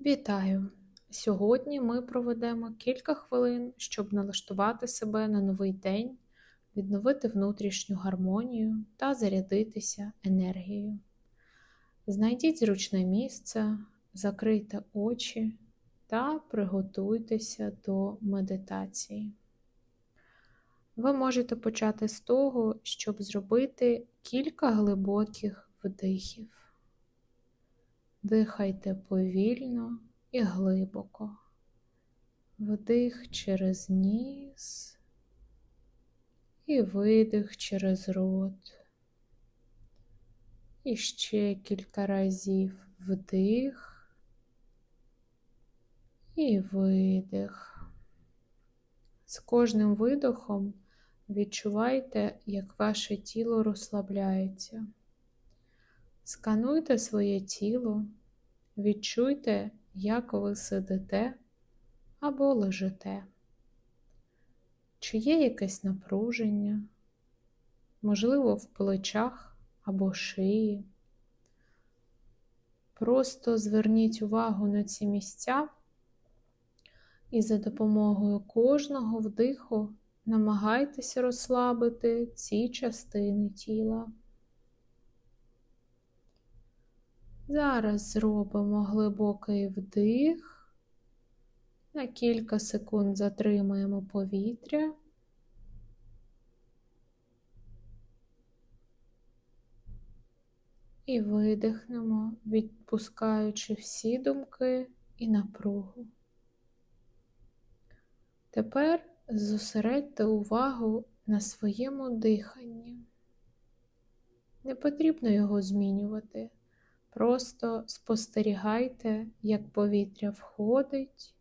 Вітаю! Сьогодні ми проведемо кілька хвилин, щоб налаштувати себе на новий день, відновити внутрішню гармонію та зарядитися енергією. Знайдіть зручне місце, закрийте очі та приготуйтеся до медитації. Ви можете почати з того, щоб зробити кілька глибоких вдихів. Дихайте повільно і глибоко. Вдих через ніс і видих через рот. І ще кілька разів вдих і видих. З кожним видохом відчувайте, як ваше тіло розслабляється. Скануйте своє тіло, відчуйте, як ви сидите або лежите. Чи є якесь напруження, можливо, в плечах або шиї. Просто зверніть увагу на ці місця і за допомогою кожного вдиху намагайтеся розслабити ці частини тіла. Зараз зробимо глибокий вдих, на кілька секунд затримаємо повітря. І видихнемо, відпускаючи всі думки і напругу. Тепер зосередьте увагу на своєму диханні. Не потрібно його змінювати. Просто спостерігайте, як повітря входить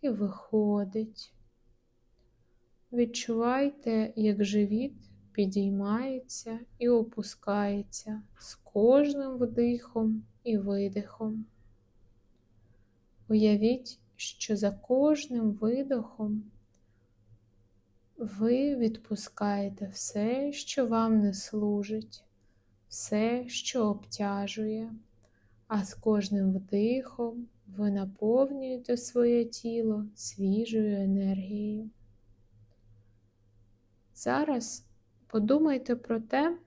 і виходить. Відчувайте, як живіт підіймається і опускається з кожним вдихом і видихом. Уявіть, що за кожним видохом ви відпускаєте все, що вам не служить все, що обтяжує, а з кожним вдихом ви наповнюєте своє тіло свіжою енергією. Зараз подумайте про те,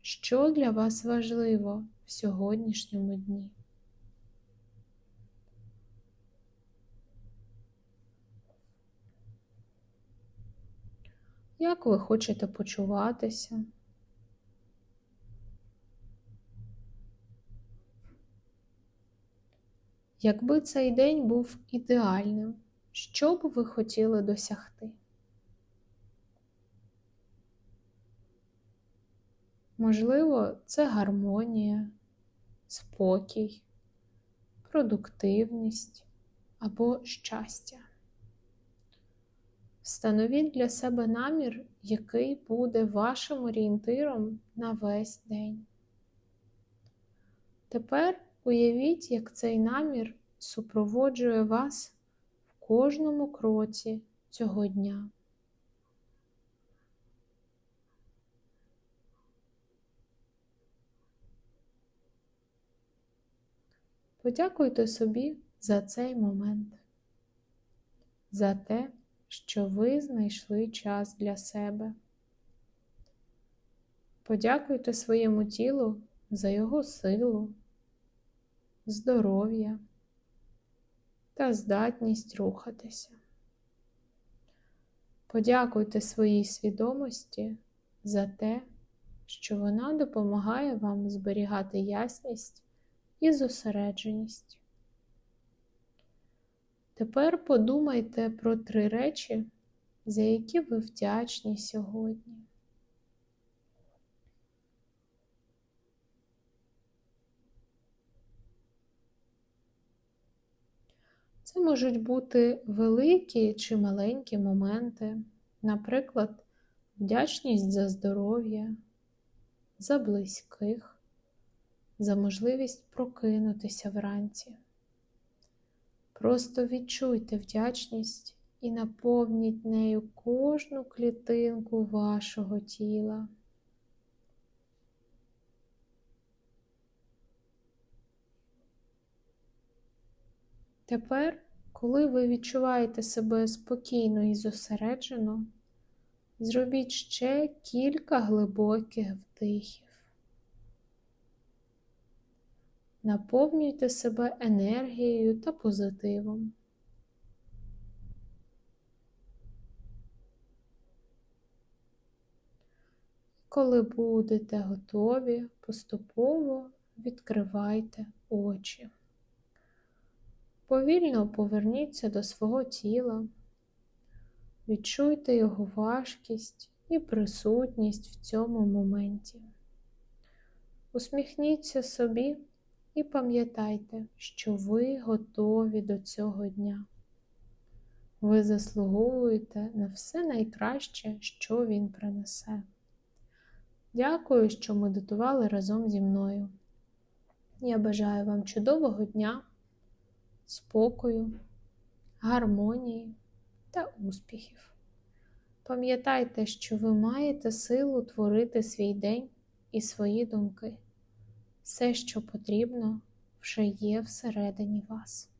що для вас важливо в сьогоднішньому дні. Як ви хочете почуватися? Якби цей день був ідеальним, що б ви хотіли досягти? Можливо, це гармонія, спокій, продуктивність або щастя. Встановіть для себе намір, який буде вашим орієнтиром на весь день. Тепер Уявіть, як цей намір супроводжує вас в кожному кроці цього дня. Подякуйте собі за цей момент, за те, що ви знайшли час для себе. Подякуйте своєму тілу за його силу здоров'я та здатність рухатися. Подякуйте своїй свідомості за те, що вона допомагає вам зберігати ясність і зосередженість. Тепер подумайте про три речі, за які ви вдячні сьогодні. Це можуть бути великі чи маленькі моменти, наприклад, вдячність за здоров'я, за близьких, за можливість прокинутися вранці. Просто відчуйте вдячність і наповніть нею кожну клітинку вашого тіла. Тепер, коли ви відчуваєте себе спокійно і зосереджено, зробіть ще кілька глибоких вдихів. Наповнюйте себе енергією та позитивом. Коли будете готові, поступово відкривайте очі. Повільно поверніться до свого тіла, відчуйте його важкість і присутність в цьому моменті. Усміхніться собі і пам'ятайте, що ви готові до цього дня. Ви заслуговуєте на все найкраще, що він принесе. Дякую, що медитували разом зі мною. Я бажаю вам чудового дня, спокою, гармонії та успіхів. Пам'ятайте, що ви маєте силу творити свій день і свої думки. Все, що потрібно, вже є всередині вас.